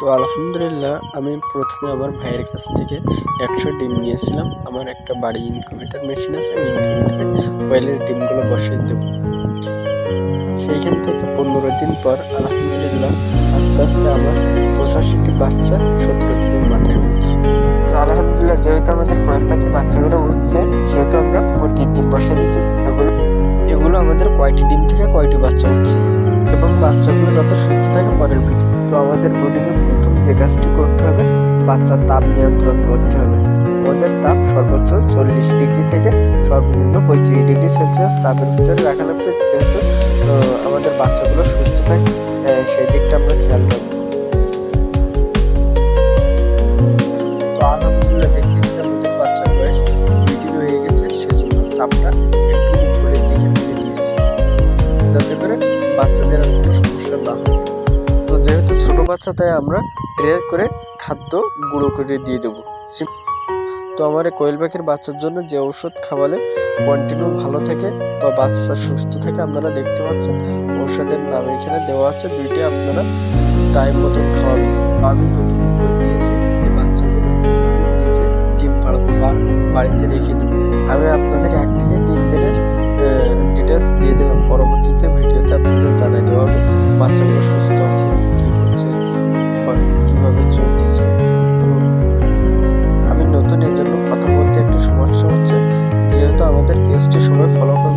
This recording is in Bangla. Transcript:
তো আলহামদুলিল্লাহ আমি প্রথমে আমার ভাইয়ের কাছ থেকে একশো ডিম নিয়েছিলাম। আমার একটা বাড়ি ইনকিউবেটার মেশিন আছে আমি ইনকিউবেটারে কোয়েলের ডিমগুলো বসিয়ে দেবো। সেইখান থেকে পনেরো দিন পর আলহামদুলিল্লাহ আস্তে আস্তে আমার পঁচাশিটি বাচ্চা সতেরো দিনের মাথায় উঠছে। তো আলহামদুলিল্লাহ যেহেতু আমাদের কোয়েল পাখির বাচ্চাগুলো উঠছে সেহেতু আমরা মুরগির ডিম বসিয়ে দিচ্ছি এগুলো এগুলো আমাদের কয়টি ডিম থেকে কয়টি বাচ্চা উঠছে? বাচ্চাগুলো যত সুস্থ থাকে পরের ভিডিও তো আমাদের ব্রুডিংয়ে প্রথম যে কাজটি করতে হবে বাচ্চার তাপ নিয়ন্ত্রণ করতে হবে। আমাদের তাপ সর্বোচ্চ চল্লিশ ডিগ্রি থেকে সর্বনিম্ন পঁয়ত্রিশ ডিগ্রি সেলসিয়াস তাপের ভিতরে রাখা লাগবে, যেহেতু আমাদের বাচ্চাগুলো সুস্থ থাকে সেই দিকটা আমরা খেয়াল রাখব। তো আলহামদুলিল্লাহ দেখতে দেখতে আমাদের বাচ্চার বয়স হয়ে গেছে, সেজন্য তাপটা একটু উপরের দিকে যাতে করে বাচ্চাদের বাচ্চা তাই আমরা ট্রে করে খাদ্য গুঁড়ো করে দিয়ে দেবো। তো আমার কোয়েল পাখির বাচ্চার জন্য যে ঔষধ খাওয়ালে কন্টিনিউ ভালো থাকে বা বাচ্চা সুস্থ থাকে আপনারা দেখতে পাচ্ছেন, ঔষধের নাম এখানে দেওয়া আছে, দুইটি আপনারা টাইম মতন খাওয়াবেন। আমি নতুন এই বাচ্চাগুলো ডিম পাড়াবো বাড়িতে রেখে দেবো। আমি আপনাদের এক থেকে পেজটি সবাই ফলো করে।